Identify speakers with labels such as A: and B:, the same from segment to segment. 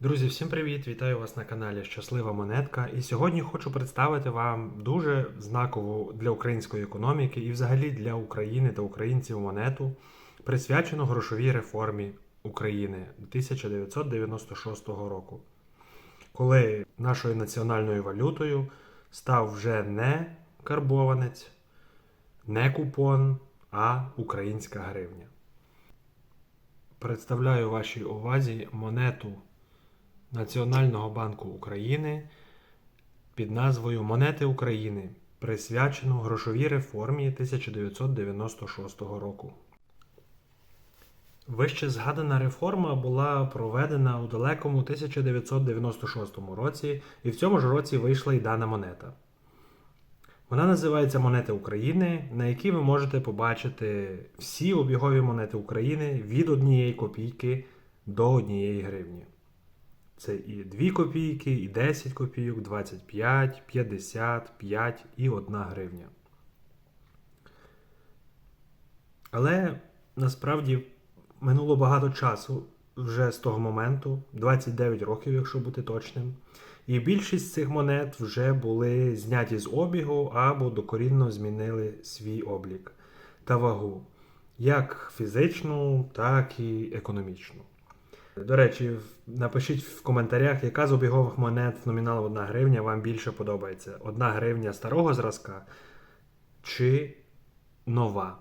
A: Друзі, всім привіт! Вітаю вас на каналі Щаслива Монетка. І сьогодні хочу представити вам дуже знакову для української економіки і взагалі для України та українців монету, присвячену грошовій реформі України 1996 року, коли нашою національною валютою став вже не карбованець, не купон, а українська гривня. Представляю вашій увазі монету Національного банку України під назвою Монети України, присвячену грошовій реформі 1996 року. Вище згадана реформа була проведена у далекому 1996 році, і в цьому ж році вийшла й дана монета. Вона називається Монети України, на якій ви можете побачити всі обігові монети України від однієї копійки до однієї гривні. Це і 2 копійки, і 10 копійок, 25, 50, 5 і 1 гривня. Але насправді минуло багато часу вже з того моменту, 29 років, якщо бути точним. І більшість цих монет вже були зняті з обігу або докорінно змінили свій облік та вагу, як фізичну, так і економічну. До речі, напишіть в коментарях, яка з обігових монет номіналом 1 гривня вам більше подобається. 1 гривня старого зразка чи нова.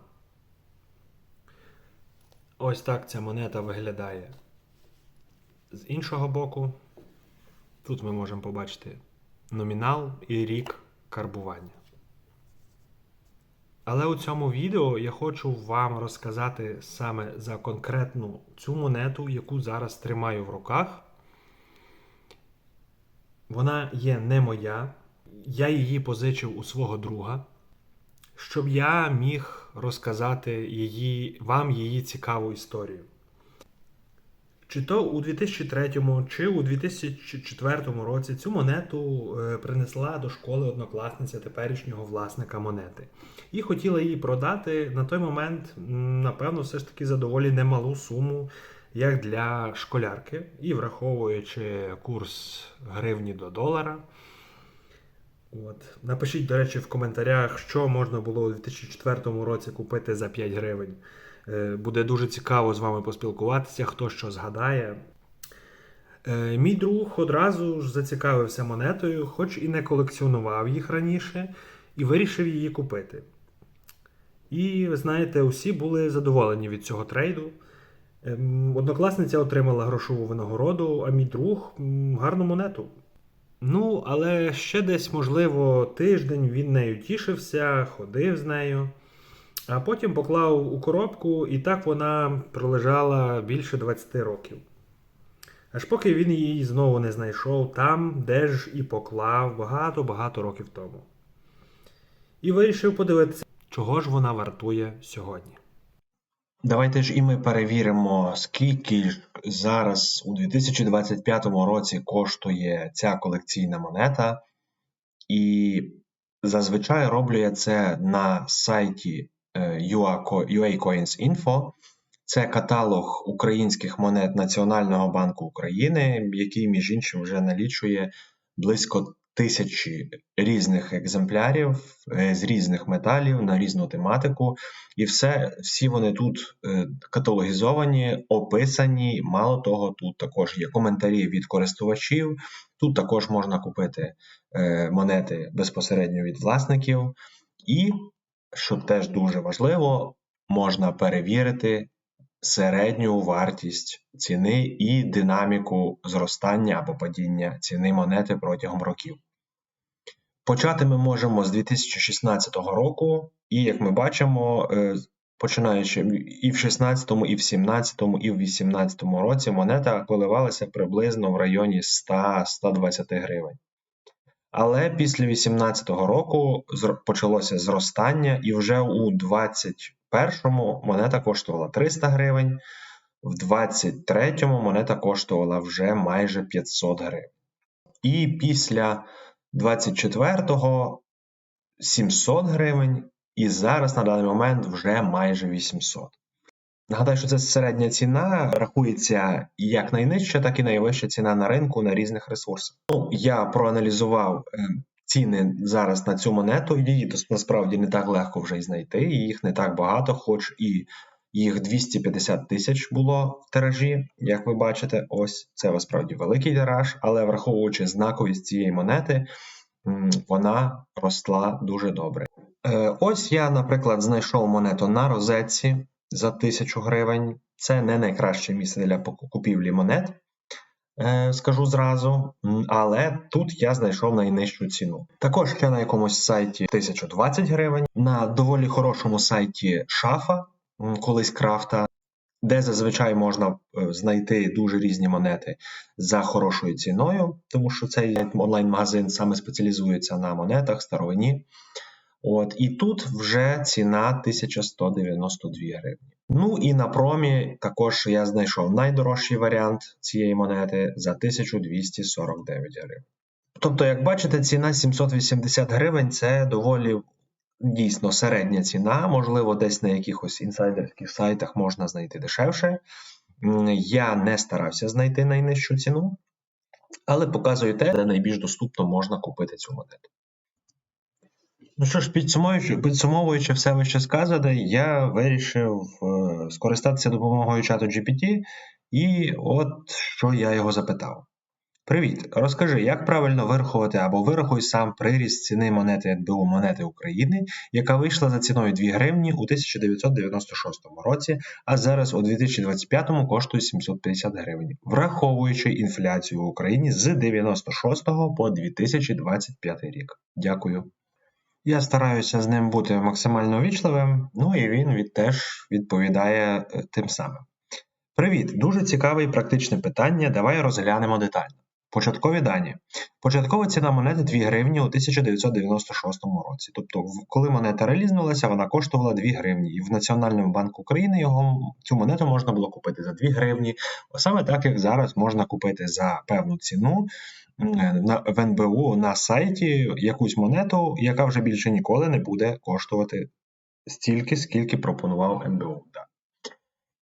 A: Ось так ця монета виглядає. З іншого боку, тут ми можемо побачити номінал і рік карбування. Але у цьому відео я хочу вам розказати саме за конкретну цю монету, яку зараз тримаю в руках. Вона є не моя. Я її позичив у свого друга, щоб я міг розказати її, вам її цікаву історію. Чи то у 2003 чи у 2004 році цю монету е, принесла до школи однокласниця теперішнього власника монети. І хотіла її продати на той момент, напевно, все ж таки за доволі немалу суму, як для школярки, і враховуючи курс гривні до долара. От. Напишіть, до речі, в коментарях, що можна було у 2004 році купити за 5 гривень. Е, Буде дуже цікаво з вами поспілкуватися, хто що згадає. Е, Мій друг одразу ж зацікавився монетою, хоч і не колекціонував їх раніше, і вирішив її купити. І ви знаєте, усі були задоволені від цього трейду. Ем, Однокласниця отримала грошову винагороду, а мій друг гарну монету. Ну, але ще десь, можливо, тиждень він нею тішився, ходив з нею, а потім поклав у коробку, і так вона пролежала більше 20 років. Аж поки він її знову не знайшов там, де ж і поклав багато-багато років тому. І вирішив подивитися, чого ж вона вартує сьогодні.
B: Давайте ж і ми перевіримо, скільки ж зараз у 2025 році коштує ця колекційна монета. І зазвичай роблю я це на сайті е, UA Co- UA Coins Info. Це каталог українських монет Національного банку України, який, між іншим, вже налічує близько тисячі різних екземплярів е, з різних металів на різну тематику. І все, всі вони тут е, каталогізовані, описані. Мало того, тут також є коментарі від користувачів. Тут також можна купити е, монети безпосередньо від власників. І, що теж дуже важливо, можна перевірити середню вартість ціни і динаміку зростання або падіння ціни монети протягом років. Почати ми можемо з 2016 року, і як ми бачимо, е, починаючи і в 16, і в 17, і в 18 році монета коливалася приблизно в районі 100-120 гривень. Але після 2018 року почалося зростання, і вже у 2021 монета коштувала 300 гривень, в 2023 монета коштувала вже майже 500 гривень. І після 24-го 700 гривень, і зараз на даний момент вже майже 800. Нагадаю, що це середня ціна рахується як найнижча, так і найвища ціна на ринку на різних ресурсах. Ну, я проаналізував е, ціни зараз на цю монету. Її насправді не так легко вже й знайти. і Їх не так багато, хоч і їх 250 тисяч було в тиражі. Як ви бачите, ось це насправді великий тираж, але враховуючи знаковість цієї монети, вона росла дуже добре. Е, Ось я, наприклад, знайшов монету на розетці за 1000 гривень. Це не найкраще місце для купівлі монет, е, скажу зразу. Але тут я знайшов найнижчу ціну. Також ще на якомусь сайті 1020 гривень, на доволі хорошому сайті Шафа, колись крафта, де зазвичай можна е, знайти дуже різні монети за хорошою ціною, тому що цей онлайн-магазин саме спеціалізується на монетах старовині. От і тут вже ціна 1192 гривні. Ну і на промі також я знайшов найдорожчий варіант цієї монети за 1249 гривень. Тобто, як бачите, ціна 780 гривень це доволі дійсно середня ціна. Можливо, десь на якихось інсайдерських сайтах можна знайти дешевше. Я не старався знайти найнижчу ціну, але показую те, де найбільш доступно можна купити цю монету. Ну що ж, підсумовуючи, підсумовуючи все вище сказане, я вирішив е, скористатися допомогою чату GPT, і от що я його запитав. Привіт, розкажи, як правильно вирахувати або вирахуй сам приріст ціни монети НБУ монети України, яка вийшла за ціною 2 гривні у 1996 році, а зараз у 2025 коштує 750 гривень, враховуючи інфляцію в Україні з 96 по 2025 рік. Дякую. Я стараюся з ним бути максимально вічливим, ну і він від теж відповідає е, тим самим. Привіт, дуже цікаве і практичне питання. Давай розглянемо детально. Початкові дані. Початкова ціна монети 2 гривні у 1996 році. Тобто, коли монета релізнулася, вона коштувала 2 гривні. І в Національному банку України його цю монету можна було купити за 2 гривні. Саме так, як зараз можна купити за певну ціну в НБУ на сайті якусь монету, яка вже більше ніколи не буде коштувати стільки, скільки пропонував НБУ.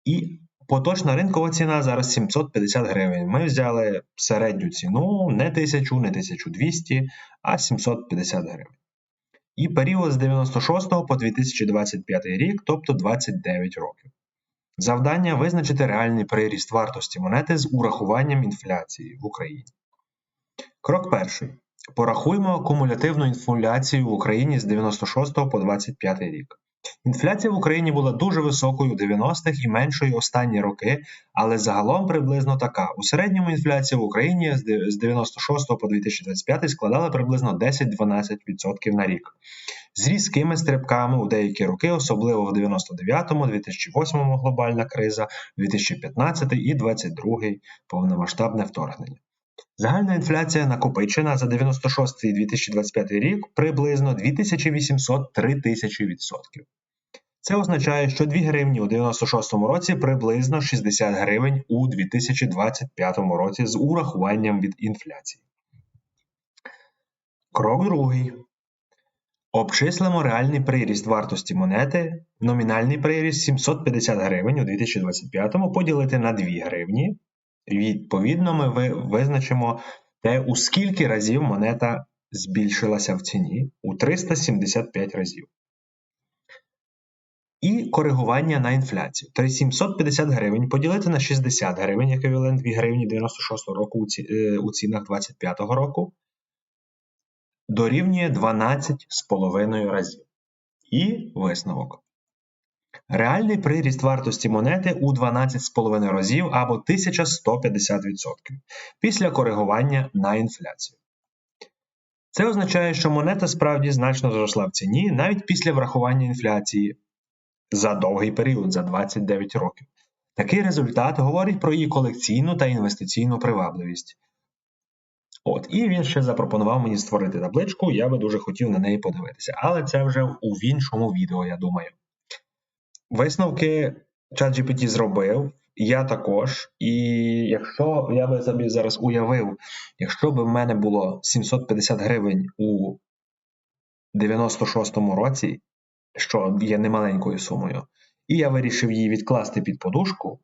B: І поточна ринкова ціна зараз 750 гривень. Ми взяли середню ціну не 1000, не 1200, а 750 гривень. І період з 96 по 2025 рік, тобто 29 років. Завдання визначити реальний приріст вартості монети з урахуванням інфляції в Україні. Крок перший. Порахуємо кумулятивну інфляцію в Україні з 96 по 25 рік. Інфляція в Україні була дуже високою у 90-х і меншою останні роки, але загалом приблизно така. У середньому інфляція в Україні з де- з 96 по 2025 складала приблизно 10-12% на рік. З різкими стрибками у деякі роки, особливо в 99-му, 2008-му глобальна криза, 2015 і 2022 повномасштабне вторгнення. Загальна інфляція накопичена за 96 і 2025 рік приблизно 2800-3000 відсотків. Це означає, що 2 гривні у 96 році приблизно 60 гривень у 2025 році з урахуванням від інфляції. Крок другий. Обчислимо реальний приріст вартості монети, номінальний приріст 750 гривень у 2025 поділити на 2 гривні. Відповідно, ми визначимо те, у скільки разів монета збільшилася в ціні у 375 разів. І коригування на інфляцію. Тобто 750 гривень поділити на 60 гривень, еквівалент 2 гривні 96 року у, е, цінах 25 року, дорівнює 12,5 разів. І висновок. Реальний приріст вартості монети у 12,5 разів або 1150% після коригування на інфляцію. Це означає, що монета справді значно зросла в ціні навіть після врахування інфляції за довгий період, за 29 років. Такий результат говорить про її колекційну та інвестиційну привабливість. От, і він ще запропонував мені створити табличку, я би дуже хотів на неї подивитися. Але це вже у іншому відео, я думаю. Висновки ChatGPT зробив, я також. І якщо я би собі зараз уявив, якщо б в мене було 750 гривень у 96-му році, що є немаленькою сумою, і я вирішив її відкласти під подушку,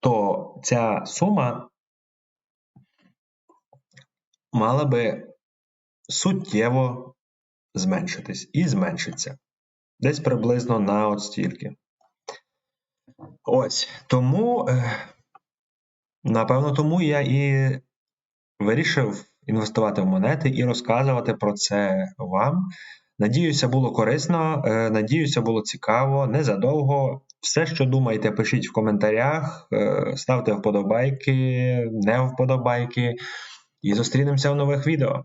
B: то ця сума мала би суттєво зменшитись і зменшиться. Десь приблизно на от стільки. Ось. Тому, е, напевно, тому я і вирішив інвестувати в монети і розказувати про це вам. Надіюся, було корисно, е, надіюся, було цікаво, незадовго. Все, що думаєте, пишіть в коментарях, е, ставте вподобайки, не вподобайки. І зустрінемося в нових відео.